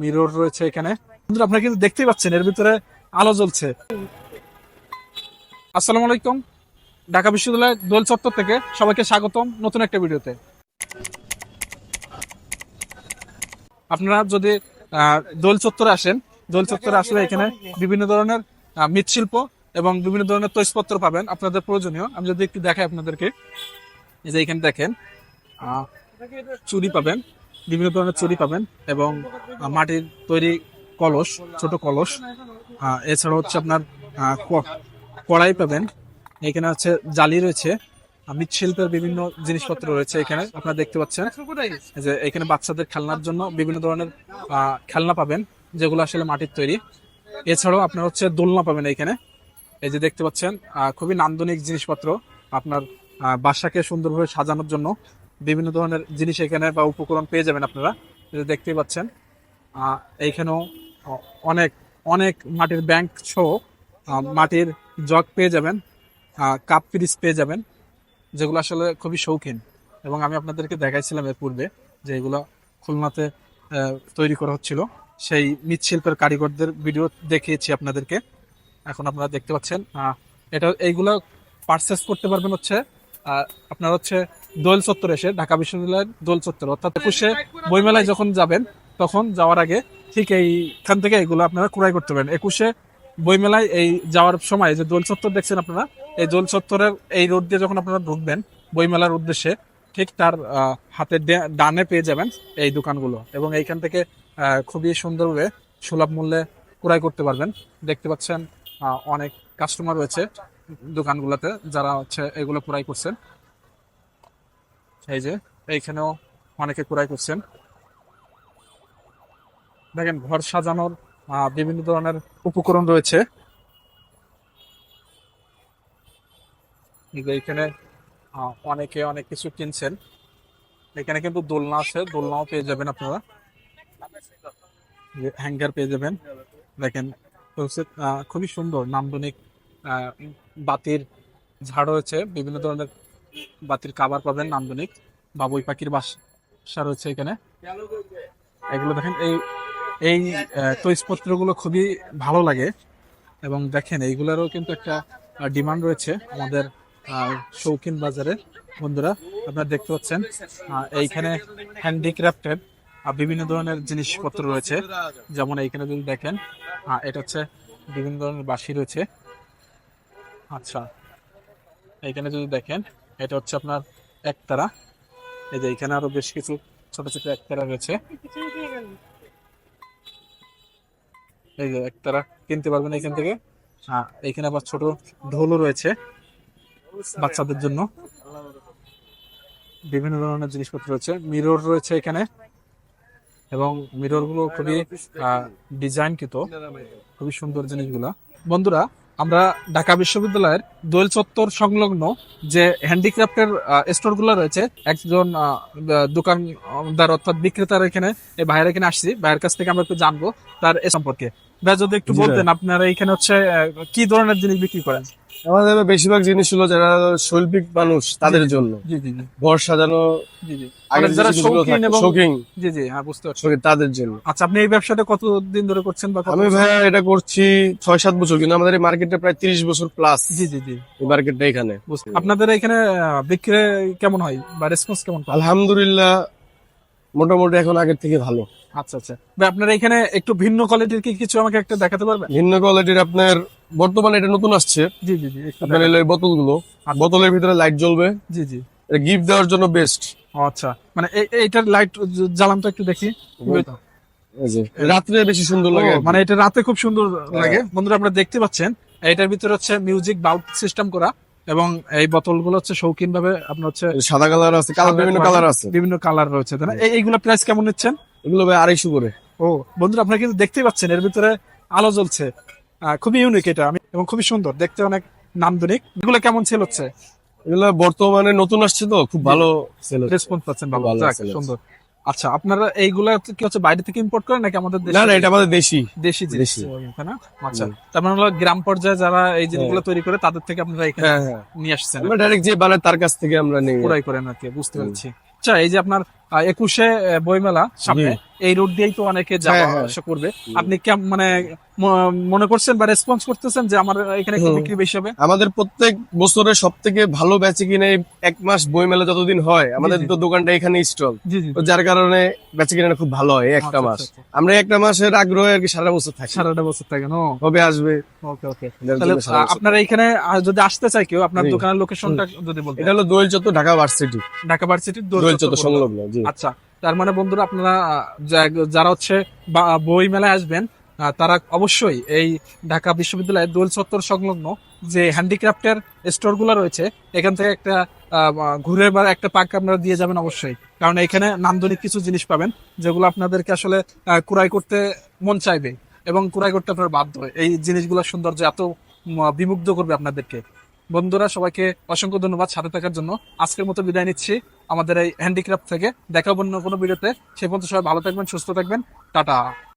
Mirror রয়েছে এখানে। আপনারা কিন্তু দেখতেই পাচ্ছেন, এর ভিতরে আলো জ্বলছে। আসসালামু আলাইকুম, ঢাকা বিশ্ববিদ্যালয় দোল চত্বর থেকে সবাইকে স্বাগতম নতুন একটা ভিডিওতে। আপনারা যদি দোল চত্বরে আসেন, দোল চত্বরে আসলে এখানে বিভিন্ন ধরনের মৃৎশিল্প এবং বিভিন্ন ধরনের তৈজপত্র পাবেন, আপনাদের প্রয়োজনীয়। আমি যদি একটু দেখাই আপনাদেরকে। এই যে এখানে দেখেন চুড়ি পাবেন। বিভিন্ন ধরনের চুরি পাবেন এবং মাটির তৈরি কলস, ছোট কলস এছাড়া হচ্ছে আপনার কড়াই পাবেন। এখানে হচ্ছে জালি রয়েছে মৃৎশিল্পের বিভিন্ন জিনিসপত্র রয়েছে এখানে, আপনারা দেখতে পাচ্ছেন। যে এখানে বাচ্চাদের খেলনার জন্য বিভিন্ন ধরনের খেলনা পাবেন, যেগুলো আসলে মাটির তৈরি। এছাড়াও আপনার হচ্ছে দোলনা পাবেন এখানে। এই যে দেখতে পাচ্ছেন খুবই নান্দনিক জিনিসপত্র আপনার বাসাকে সুন্দরভাবে সাজানোর জন্য। বিভিন্ন ধরনের জিনিস এখানে বা উপকরণ পেয়ে যাবেন আপনারা দেখতেই পাচ্ছেন। এইখানেও অনেক অনেক মাটির ব্যাংক সহ মাটির জগ পেয়ে যাবেন কাপ পিরিস পেয়ে যাবেন, যেগুলো আসলে খুবই শৌখিন। এবং আমি আপনাদেরকে দেখাইছিলাম এর পূর্বে যে এগুলো খুলনাতে তৈরি করা হচ্ছিল। সেই মৃৎশিল্পের কারিগরদের ভিডিও দেখিয়েছি আপনাদেরকে। এখন আপনারা দেখতে পাচ্ছেন এটা, এইগুলো পারচেস করতে পারবেন হচ্ছে আপনার হচ্ছে দোল চত্বর এসে ঢাকা বিশ্ববিদ্যালয়ের দোল চত্বর, অর্থাৎ একুশে বইমেলায় যখন যাবেন, তখন যাওয়ার আগে ঠিক এইখান থেকে এগুলো আপনারা ক্রয় করতে পারেন। একুশে বইমেলায় এই যাওয়ার সময় যে দোল চত্বর দেখছেন আপনারা, এই দোল চত্বরের এই রোড দিয়ে যখন আপনারা ঢুকবেন বইমেলার উদ্দেশ্যে, ঠিক তার ডে- ডানে পেয়ে যাবেন এই দোকানগুলো এবং এইখান থেকে খুবই সুন্দরভাবে সুলভ মূল্যে ক্রয় করতে পারবেন। দেখতে পাচ্ছেন অনেক কাস্টমার রয়েছে দোকানগুলোতে যারা হচ্ছে এগুলো ক্রয় করছেন। এই যে, এইখানেও অনেকে ক্রয় করছেন। দেখেন, ঘর সাজানোর বিভিন্ন ধরনের উপকরণ রয়েছে। এখানে অনেকে অনেক কিছু কিনছেন। এখানে কিন্তু দোলনা আছে, দোলনাও পেয়ে যাবেন আপনারা। হ্যাঙ্গার পেয়ে যাবেন। দেখেন খুবই সুন্দর, নান্দনিক বাতির ঝাড় রয়েছে, বিভিন্ন ধরনের বাতির কাবার পাবেন নান্দনিক। বাবুই পাখির বাসা রয়েছে এখানে। এগুলো দেখেন, এই এই তৈজপত্রগুলো খুবই ভালো লাগে। এবং দেখেন, এইগুলোরও কিন্তু একটা ডিমান্ড রয়েছে আমাদের শৌখিন বাজারে। বন্ধুরা, আপনারা দেখতে পাচ্ছেন এইখানে হ্যান্ডিক্রাফটেড বিভিন্ন ধরনের জিনিসপত্র রয়েছে। যেমন এইখানে যদি দেখেন এটা হচ্ছে বিভিন্ন ধরনের বাঁশি রয়েছে। আচ্ছা এইখানে যদি দেখেন এটা হচ্ছে আপনার একতারা। এই যে এখানে আরও বেশ কিছু ছোট ছোট একতারা রয়েছে। এই যে একতারা কিনতে পারবেন এখান থেকে। হ্যাঁ এখানে আবার ছোট ঢোলও রয়েছে বাচ্চাদের জন্য। বিভিন্ন ধরনের জিনিসপত্র রয়েছে। মিরর রয়েছে এখানে। এবং মিররগুলো খুবই ডিজাইন ডিজাইনকৃত। খুবই সুন্দর জিনিসগুলো। বন্ধুরা আমরা ঢাকা বিশ্ববিদ্যালয়ের দোয়েল চত্বর সংলগ্ন যে হ্যান্ডিক্রাফটের স্টোরগুলো রয়েছে একজন দোকানদার অর্থাৎ বিক্রেতার এখানে এই ভাইয়ের এখানে আসছি। ভাইয়ের কাছ থেকে আমরা একটু জানব তার এ সম্পর্কে। ভাই যদি একটু বলতেন আপনারা এখানে হচ্ছে কি ধরনের জিনিস বিক্রি করেন? আমাদের বেশিরভাগ জিনিস হলো যারা শৈল্পিক মানুষ তাদের জন্য। ঘর সাজানো মানে হ্যাঁ তাদের জন্য। আচ্ছা আপনি এই ব্যবসাটা কতদিন ধরে করছেন বা আমি ভাইয়া এটা করছি ছয় সাত বছর কিন্তু আমাদের এই মার্কেটে প্রায় তিরিশ বছর প্লাস জি জি জি। এই মার্কেটটা এখানে। আপনাদের এখানে বিক্রি কেমন হয় বা রেসপন্স কেমন আলহামদুলিল্লাহ মোটামুটি এখন আগের থেকে ভালো। আচ্ছা আচ্ছা। আপনার এখানে একটু ভিন্ন কোয়ালিটির কি কিছু আমাকে একটা দেখাতে পারবেন? ভিন্ন কোয়ালিটির আপনার বর্তমানে এটা নতুন আসছে। জি জি জি আপনার এই বোতলগুলো। বোতলের ভিতরে লাইট জ্বলবে। জি জি। এটা গিফট দেওয়ার জন্য বেস্ট আচ্ছা। মানে এই- এইটার লাইট জ্বালান তো একটু দেখি। রাত্রে বেশি সুন্দর লাগে। মানে এটা রাতে খুব সুন্দর লাগে। বন্ধুরা আপনারা দেখতে পাচ্ছেন এটার ভিতরে হচ্ছে মিউজিক বাল্ব সিস্টেম করা। এবং এই বোতলগুলো হচ্ছে শৌখিন ভাবে আপনার হচ্ছে সাদা কালার আছে কালার বিভিন্ন কালার আছে। বিভিন্ন কালার রয়েছে তাই না? এইগুলো প্রাইস কেমন নিচ্ছেন? এগুলো ভাই আড়াইশো করে। ও বন্ধুরা আপনারা কিন্তু দেখতেই পাচ্ছেন এর ভিতরে আলো জ্বলছে। খুবই ইউনিক এটা আমি এবং খুবই সুন্দর দেখতে অনেক নান্দনিক। এগুলো কেমন সেল হচ্ছে? এগুলো বর্তমানে নতুন আসছে তো খুব ভালো সেল রেসপন্স পাচ্ছেন ভালো। সুন্দর। আচ্ছা আপনারা এইগুলা কি হচ্ছে বাইরে থেকে ইম্পোর্ট করেন নাকি আমাদের দেশে না না এটা আমাদের দেশি। দেশি জিনিস। তাই না? আচ্ছা তার মানে হলো গ্রাম পর্যায়ে যারা এই জিনিসগুলো তৈরি করে তাদের থেকে আপনারা এখানে হ্যাঁ হ্যাঁ। নিয়ে আসছেন। আমরা ডাইরেক্ট যে বানায় তার কাছ থেকে আমরা নিয়ে পুরাই করেন আর কি বুঝতে পারছি। আচ্ছা এই যে আপনার একুশে বইমেলা সামনে। এই রোড দিয়েই তো অনেকে যাওয়া হ্যাঁ, হ্যাঁ। আসা করবে। আপনি কেমন মানে মনে করছেন বা রেসপন্স করতেছেন যে আমার এখানে বিক্রি বেশি হবে? আমাদের প্রত্যেক বছরের সব থেকে ভালো বেচে কিনে এক মাস বই মেলা যতদিন হয় আমাদের তো দোকানটা এখানে স্টল। যার কারণে বেচে কিনে খুব ভালো হয় একটা আচ্ছা, মাস। আচ্ছা, আচ্ছা। আমরা একটা মাসের আগ্রহে আর কি সারা বছর থাকি। সারাটা বছর থাকেন কবে আসবে। ওকে ওকে। তাহলে আপনারা এখানে যদি আসতে চাই কেউ আপনার দোকানের লোকেশনটা যদি বলতেন। এটা হলো দোয়েল চত্বর ঢাকা ভার্সিটি ঢাকা ভার্সিটির দোয়েল চত্বর সংলগ্ন আচ্ছা তার মানে বন্ধুরা আপনারা যারা হচ্ছে বই মেলায় আসবেন তারা অবশ্যই এই ঢাকা বিশ্ববিদ্যালয়ের দোল চত্বর সংলগ্ন যে হ্যান্ডিক্রাফটের স্টোরগুলো রয়েছে, এখান থেকে একটা ঘুরে বা একটা পাক আপনারা দিয়ে যাবেন অবশ্যই। কারণ এখানে নান্দনিক কিছু জিনিস পাবেন, যেগুলো আপনাদেরকে আসলে ক্রয় করতে মন চাইবে এবং ক্রয় করতে আপনার বাধ্য এই জিনিসগুলোর সৌন্দর্য এত বিমুগ্ধ করবে আপনাদেরকে। বন্ধুরা, সবাইকে অসংখ্য ধন্যবাদ সাথে থাকার জন্য। আজকের মতো বিদায় নিচ্ছি। আমাদের এই হ্যান্ডিক্রাফট থেকে দেখা অন্য কোনো ভিডিওতে। সে পর্যন্ত সবাই ভালো থাকবেন, সুস্থ থাকবেন। টাটা।